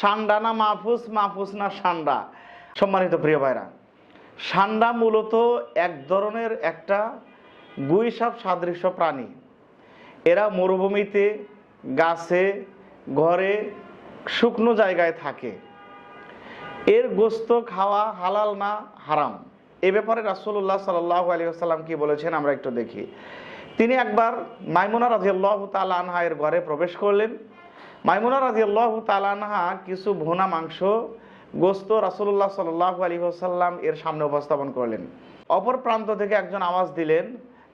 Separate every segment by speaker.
Speaker 1: সান্ডা না মাহফুজ মাহফুজ না সান্ডা? সম্মানিত প্রিয় ভাইরা, সান্ডা মূলত এক ধরনের একটা গুইসাপ সাদৃশ্য প্রাণী। এরা মরুভূমিতে, গাছে, ঘরে, শুকনো জায়গায় থাকে। এর গোস্ত খাওয়া হালাল না হারাম? এ ব্যাপারে রাসূলুল্লাহ সাল্লাহ আলী আসাল্লাম কি বলেছেন আমরা একটু দেখি। তিনি একবার মাইমুনা রাজিয়াল্লাহ তালা আনহা এর ঘরে প্রবেশ করলেন। মাইমুনা রাজিয়াল্লাহ তালা আনহা কিছু ভুনা মাংস গোস্ত রাসূলুল্লাহ সাল্লাহ আলী আসাল্লাম এর সামনে উপস্থাপন করলেন। অপর প্রান্ত থেকে একজন আওয়াজ দিলেন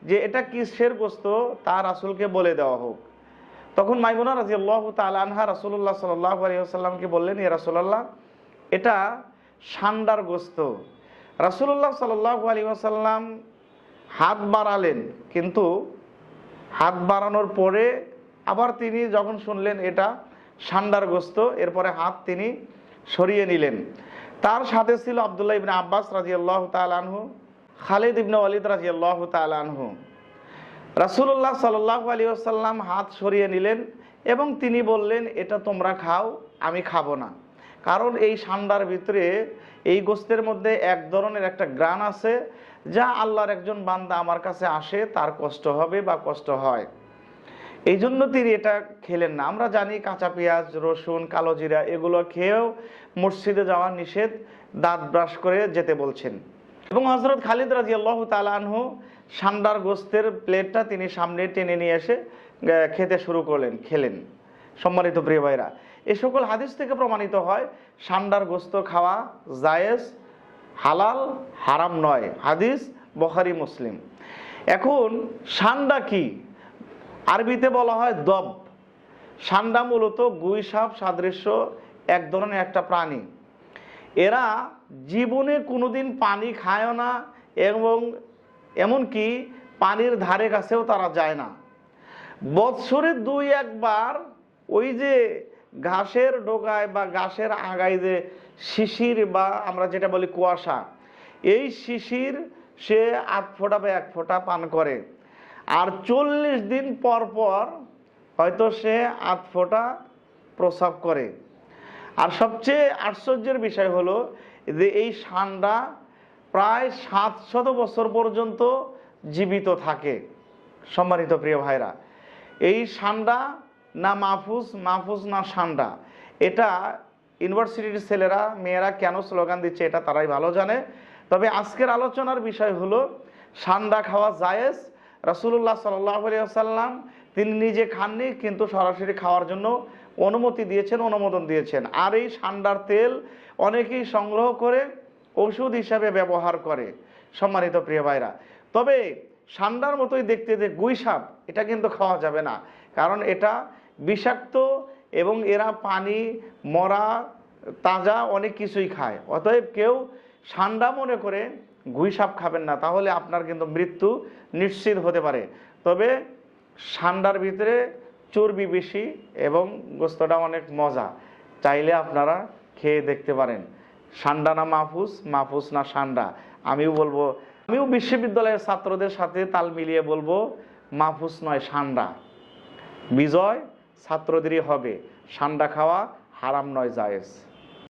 Speaker 1: যে, এটা কিসের গোস্ত? তা রাসূলকে বলে দেওয়া হোক। তখন মাইমুনা রাজিয়াল্লাহ তালা আনহা রাসূলুল্লাহ সাল্লাহ আলী আসাল্লামকে বললেন ইয়া রাসূলাল্লাহ, এটা সান্ডার গোস্ত। রাসূলুল্লাহ সাল্লাহ আলী আসাল্লাম হাত বাড়ালেন, কিন্তু হাত বাড়ানোর পরে আবার তিনি যখন শুনলেন এটা, সান্ডার গোস্ত, এরপরে হাত তিনি সরিয়ে নিলেন। তার সাথে ছিল আবদুল্লাহ ইবনে আব্বাস রাজিয়াল্লাহ তালানহু খালিদ ইবনে ওয়ালিদ রাজিয়াল্লাহ তালানহু রাসূলুল্লাহ সাল্লাহ আলী আসাল্লাম হাত সরিয়ে নিলেন এবং তিনি বললেন, এটা তোমরা খাও, আমি খাব না। কারণ এই সান্ডার ভিতরে এই গোস্তের মধ্যে এক ধরনের একটা গ্রান আছে, যা আল্লাহর একজন বান্দা আমার কাছে আসে, তার কষ্ট হবে বা কষ্ট হয়। এই জন্য তিনি এটা খেলেন না। আমরা জানি কাঁচা পেঁয়াজ, রসুন, কালো জিরা, এগুলো খেয়েও মসজিদে যাওয়া নিষেধ, দাঁত ব্রাশ করে যেতে বলছেন। এবং হজরত খালিদ রাজি আল্লাহ তালানহু সান্ডার গোস্তের প্লেটটা তিনি সামনে টেনে নিয়ে এসে খেতে শুরু করলেন, খেলেন। সম্মানিত প্রিয় ভাইরা, এ সকল হাদিস থেকে প্রমাণিত হয়, সান্ডার গোস্ত খাওয়া জায়েজ, হালাল, হারাম নয়। হাদিস বখারি মুসলিম। এখন সান্ডা কি? আরবিতে বলা হয় দব। সান্ডা মূলত গুই, সাপ, সাদৃশ্য, এক ধরনের একটা প্রাণী। এরা জীবনে কোনোদিন পানি খায়ও না এবং এমনকি পানির ধারে কাছেও তারা যায় না। বৎসরে দুই, একবার ওই যে ঘাসের ডোগায় বা ঘাসের আগায় যে শিশির বা আমরা যেটা বলি কুয়াশা, এই শিশির সে আধ ফোঁটা বা এক ফোঁটা পান করে। আর চল্লিশ দিন পর পর হয়তো সে আধ ফোঁটা প্রসাব করে। আর সবচেয়ে আশ্চর্যের বিষয় হলো যে এই সান্ডা প্রায় সাতশত বছর পর্যন্ত জীবিত থাকে, সম্মানিত প্রিয় ভাইরা। এই সান্ডা না মাহফুজ মাহফুজ না সান্ডা, এটা ইউনিভার্সিটির ছেলেরা, মেয়েরা কেন স্লোগান দিচ্ছে এটা তারাই ভালো জানে। তবে আজকের আলোচনার বিষয় হলো, সান্ডা খাওয়া জায়েজ রাসূলুল্লাহ সাল্লাহ সাল্লাম তিনি নিজে খাননি, কিন্তু সরাসরি খাওয়ার জন্য অনুমতি দিয়েছেন, অনুমোদন দিয়েছেন। আর এই সান্ডার তেল অনেকেই সংগ্রহ করে ওষুধ হিসাবে ব্যবহার করে, সম্মানিত প্রিয় ভাইরা। তবে সান্ডার মতোই দেখতে যে গুই সাপ, এটা কিন্তু খাওয়া যাবে না। কারণ এটা বিষাক্ত এবং এরা পানি, মরা, তাজা অনেক কিছুই খায়। অতএব কেউ সান্ডা মনে করে গুই সাপ খাবেন না, তাহলে আপনার কিন্তু মৃত্যু নিশ্চিত হতে পারে। তবে সান্ডার ভিতরে চর্বি বেশি এবং গোস্তটা অনেক মজা, চাইলে আপনারা খেয়ে দেখতে পারেন। সান্ডা না মাহফুজ? মাহফুজ না সান্ডা। আমিও বলব, আমিও বিশ্ববিদ্যালয়ের ছাত্রদের সাথে তাল মিলিয়ে বলব, মাহফুজ নয়, সান্ডা। বিজয় ছাত্রদেরই হবে। সান্ডা খাওয়া হারাম নয়, জায়েজ।